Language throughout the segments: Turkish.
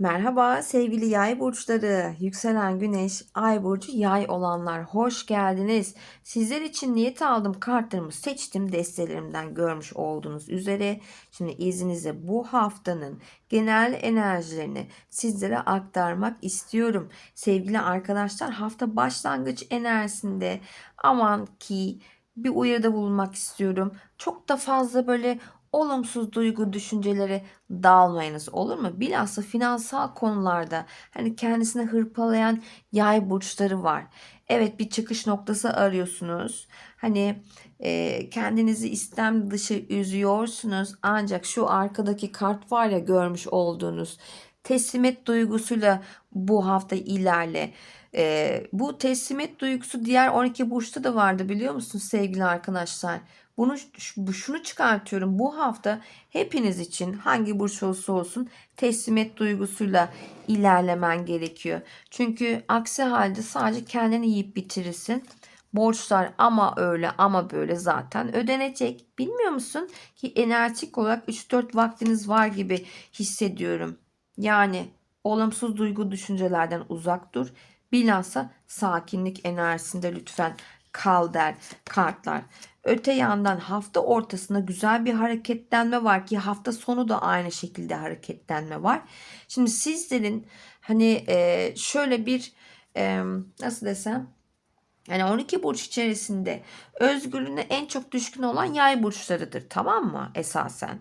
Merhaba sevgili yay burçları, yükselen güneş, ay burcu yay olanlar hoş geldiniz. Sizler için niyet aldım kartlarımı seçtim destelerimden görmüş olduğunuz üzere. Şimdi izninizle bu haftanın genel enerjilerini sizlere aktarmak istiyorum. Sevgili arkadaşlar hafta başlangıç enerjisinde aman ki bir uyarıda bulunmak istiyorum. Çok da fazla böyle olumsuz duygu düşüncelere dalmayınız olur mu? Bilhassa finansal konularda hani kendisini hırpalayan yay burçları var. Evet bir çıkış noktası arıyorsunuz. Hani e, kendinizi istem dışı üzüyorsunuz. Ancak şu arkadaki kart var ya görmüş olduğunuz teslimiyet duygusuyla bu hafta ilerle. E, bu teslimiyet duygusu diğer 12 burçta da vardı biliyor musunuz sevgili arkadaşlar? Bunu şunu çıkartıyorum. Bu hafta hepiniz için hangi burç olursa olsun teslimiyet duygusuyla ilerlemen gerekiyor. Çünkü aksi halde sadece kendini yiyip bitirirsin. Borçlar ama öyle ama böyle zaten ödenecek. Bilmiyor musun ki enerjik olarak 3-4 vaktiniz var gibi hissediyorum. Yani olumsuz duygu düşüncelerden uzak dur. Bilhassa sakinlik enerjisinde lütfen kal der kartlar. Öte yandan hafta ortasında güzel bir hareketlenme var ki hafta sonu da aynı şekilde hareketlenme var. Şimdi sizlerin hani e, şöyle bir e, nasıl desem yani 12 burç içerisinde özgürlüğüne en çok düşkün olan yay burçlarıdır tamam mı esasen?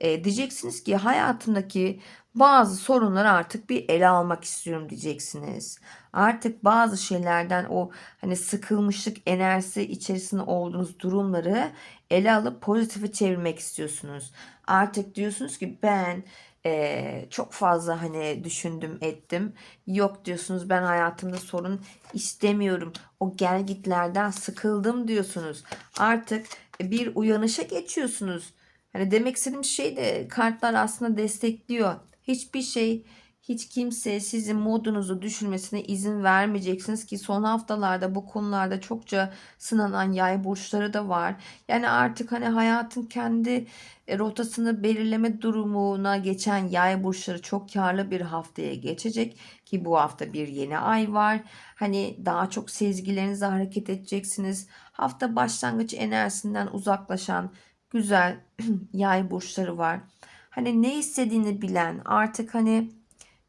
E, diyeceksiniz ki hayatımdaki bazı sorunları artık bir ele almak istiyorum diyeceksiniz. Artık bazı şeylerden o hani sıkılmışlık enerjisi içerisinde olduğunuz durumları ele alıp pozitife çevirmek istiyorsunuz. Artık diyorsunuz ki ben ee, çok fazla hani düşündüm ettim. Yok diyorsunuz ben hayatımda sorun istemiyorum. O gelgitlerden sıkıldım diyorsunuz. Artık bir uyanışa geçiyorsunuz. Hani demek istediğim şey de kartlar aslında destekliyor. Hiçbir şey hiç kimse sizin modunuzu düşürmesine izin vermeyeceksiniz ki son haftalarda bu konularda çokça sınanan yay burçları da var. Yani artık hani hayatın kendi e, rotasını belirleme durumuna geçen yay burçları çok karlı bir haftaya geçecek ki bu hafta bir yeni ay var. Hani daha çok sezgilerinize hareket edeceksiniz. Hafta başlangıç enerjisinden uzaklaşan güzel yay burçları var. Hani ne istediğini bilen, artık hani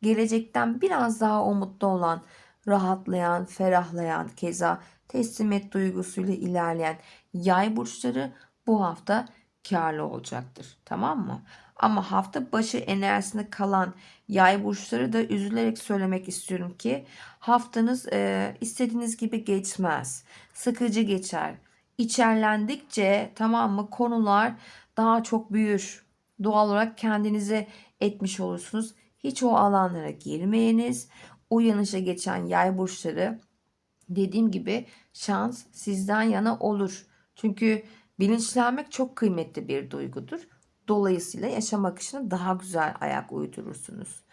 gelecekten biraz daha umutlu olan, rahatlayan, ferahlayan, keza teslimiyet duygusuyla ilerleyen yay burçları bu hafta karlı olacaktır. Tamam mı? Ama hafta başı enerjisinde kalan yay burçları da üzülerek söylemek istiyorum ki haftanız e, istediğiniz gibi geçmez. Sıkıcı geçer. İçerlendikçe tamam mı konular daha çok büyür. Doğal olarak kendinize etmiş olursunuz. Hiç o alanlara girmeyiniz. Uyanışa geçen yay burçları dediğim gibi şans sizden yana olur. Çünkü bilinçlenmek çok kıymetli bir duygudur. Dolayısıyla yaşam akışına daha güzel ayak uydurursunuz.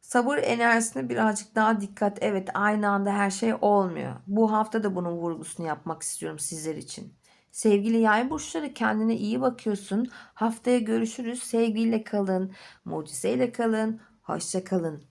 Sabır enerjisine birazcık daha dikkat. Evet aynı anda her şey olmuyor. Bu hafta da bunun vurgusunu yapmak istiyorum sizler için. Sevgili yay burçları kendine iyi bakıyorsun. Haftaya görüşürüz. Sevgiyle kalın, mucizeyle kalın. Hoşça kalın.